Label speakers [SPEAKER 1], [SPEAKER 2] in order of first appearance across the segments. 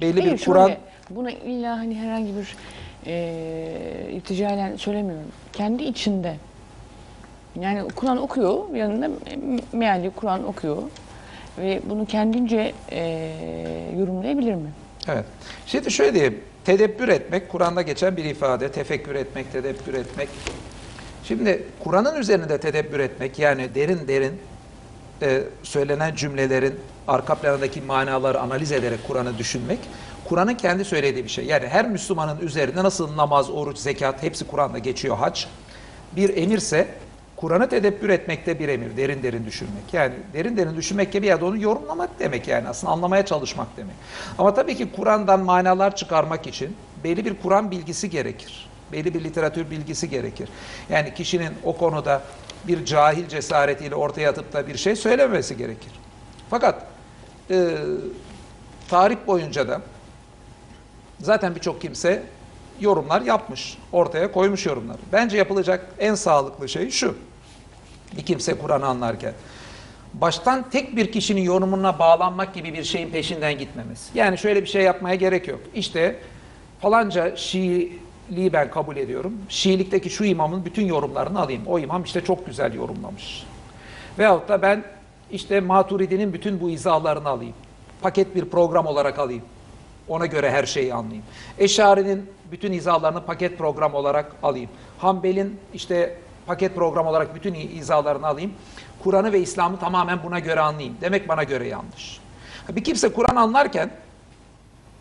[SPEAKER 1] belli
[SPEAKER 2] Hayır,
[SPEAKER 1] bir Kur'an
[SPEAKER 2] Buna illa hani herhangi bir e, irticayla söylemiyorum. Kendi içinde. Yani Kur'an okuyor, yanında me- mealli Kur'an okuyor. Ve bunu kendince e, yorumlayabilir mi?
[SPEAKER 1] Evet. Şimdi şöyle diyeyim. Tedebbür etmek, Kur'an'da geçen bir ifade. Tefekkür etmek, tedebbür etmek. Şimdi Kur'an'ın üzerinde tedebbür etmek, yani derin derin e, söylenen cümlelerin arka plandaki manaları analiz ederek Kur'an'ı düşünmek, Kur'an'ın kendi söylediği bir şey. Yani her Müslümanın üzerinde nasıl namaz, oruç, zekat hepsi Kur'an'da geçiyor, hac. Bir emirse Kur'an'ı tedebbür etmekte bir emir, derin derin düşünmek. Yani derin derin düşünmek gibi ya da onu yorumlamak demek yani aslında anlamaya çalışmak demek. Ama tabii ki Kur'an'dan manalar çıkarmak için belli bir Kur'an bilgisi gerekir. Belli bir literatür bilgisi gerekir. Yani kişinin o konuda bir cahil cesaretiyle ortaya atıp da bir şey söylememesi gerekir. Fakat e, tarih boyunca da zaten birçok kimse yorumlar yapmış, ortaya koymuş yorumları. Bence yapılacak en sağlıklı şey şu. Bir kimse Kur'an'ı anlarken baştan tek bir kişinin yorumuna bağlanmak gibi bir şeyin peşinden gitmemesi. Yani şöyle bir şey yapmaya gerek yok. İşte falanca Şiiliği ben kabul ediyorum. Şiilikteki şu imamın bütün yorumlarını alayım. O imam işte çok güzel yorumlamış. Veyahut da ben işte Maturidi'nin bütün bu izahlarını alayım. Paket bir program olarak alayım. Ona göre her şeyi anlayayım. Eşari'nin bütün izahlarını paket program olarak alayım. Hanbel'in işte paket program olarak bütün izahlarını alayım. Kur'an'ı ve İslam'ı tamamen buna göre anlayayım. Demek bana göre yanlış. Bir kimse Kur'an anlarken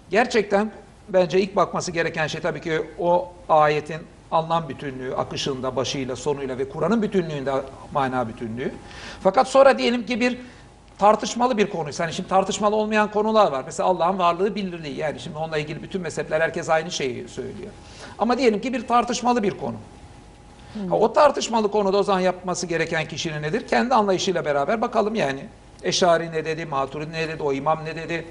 [SPEAKER 1] gerçekten bence ilk bakması gereken şey tabii ki o ayetin anlam bütünlüğü, akışında, başıyla, sonuyla ve Kur'an'ın bütünlüğünde mana bütünlüğü. Fakat sonra diyelim ki bir tartışmalı bir konuysa, hani şimdi tartışmalı olmayan konular var. Mesela Allah'ın varlığı bilirliği. Yani şimdi onunla ilgili bütün mezhepler herkes aynı şeyi söylüyor. Ama diyelim ki bir tartışmalı bir konu. Ha, o tartışmalı konuda o zaman yapması gereken kişinin nedir? Kendi anlayışıyla beraber bakalım yani. Eşari ne dedi, Maturidi ne dedi, o imam ne dedi,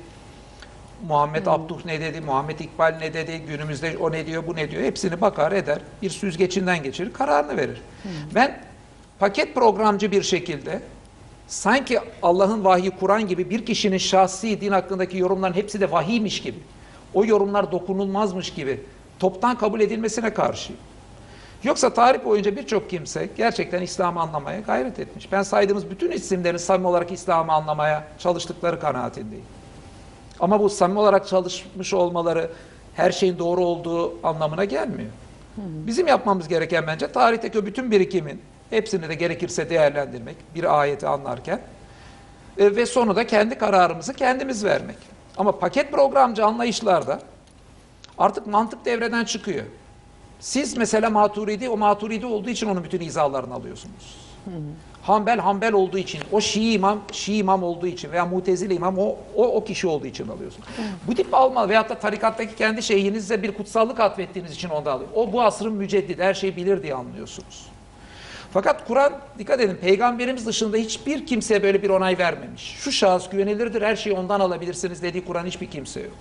[SPEAKER 1] Muhammed Abduh ne dedi, Muhammed İkbal ne dedi, günümüzde o ne diyor, bu ne diyor. Hepsini bakar eder, bir süzgecinden geçirir, kararını verir. Ben paket programcı bir şekilde sanki Allah'ın vahyi Kur'an gibi bir kişinin şahsi din hakkındaki yorumların hepsi de vahiymiş gibi, o yorumlar dokunulmazmış gibi toptan kabul edilmesine karşıyım. Yoksa tarih boyunca birçok kimse gerçekten İslam'ı anlamaya gayret etmiş. Ben saydığımız bütün isimlerin samimi olarak İslam'ı anlamaya çalıştıkları kanaatindeyim. Ama bu samimi olarak çalışmış olmaları her şeyin doğru olduğu anlamına gelmiyor. Bizim yapmamız gereken bence tarihteki bütün birikimin hepsini de gerekirse değerlendirmek bir ayeti anlarken e, ve sonu da kendi kararımızı kendimiz vermek. Ama paket programcı anlayışlarda artık mantık devreden çıkıyor. Siz mesela maturidi, o maturidi olduğu için onun bütün izahlarını alıyorsunuz. Hanbel, Hanbel olduğu için, o Şii imam, Şii imam olduğu için veya Mutezile imam o, o, o kişi olduğu için alıyorsun. Bu tip alma veyahut da tarikattaki kendi şeyhinize bir kutsallık atfettiğiniz için onu alıyor. O bu asrın müceddidi, her şeyi bilir diye anlıyorsunuz. Fakat Kur'an, dikkat edin, peygamberimiz dışında hiçbir kimseye böyle bir onay vermemiş. Şu şahıs güvenilirdir, her şeyi ondan alabilirsiniz dediği Kur'an hiçbir kimse yok.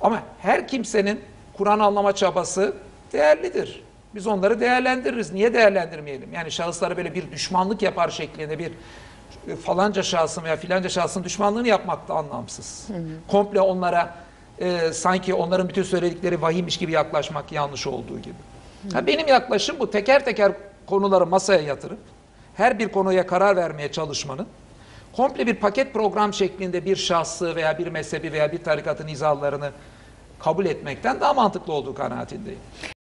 [SPEAKER 1] Ama her kimsenin Kur'an anlama çabası değerlidir. Biz onları değerlendiririz. Niye değerlendirmeyelim? Yani şahıslara böyle bir düşmanlık yapar şeklinde bir e, falanca şahsın veya filanca şahsın düşmanlığını yapmak da anlamsız. Komple onlara e, sanki onların bütün söyledikleri vahiymiş gibi yaklaşmak yanlış olduğu gibi. Ha, benim yaklaşım bu. Teker teker konuları masaya yatırıp her bir konuya karar vermeye çalışmanın komple bir paket program şeklinde bir şahsı veya bir mezhebi veya bir tarikatın izahlarını kabul etmekten daha mantıklı olduğu kanaatindeyim.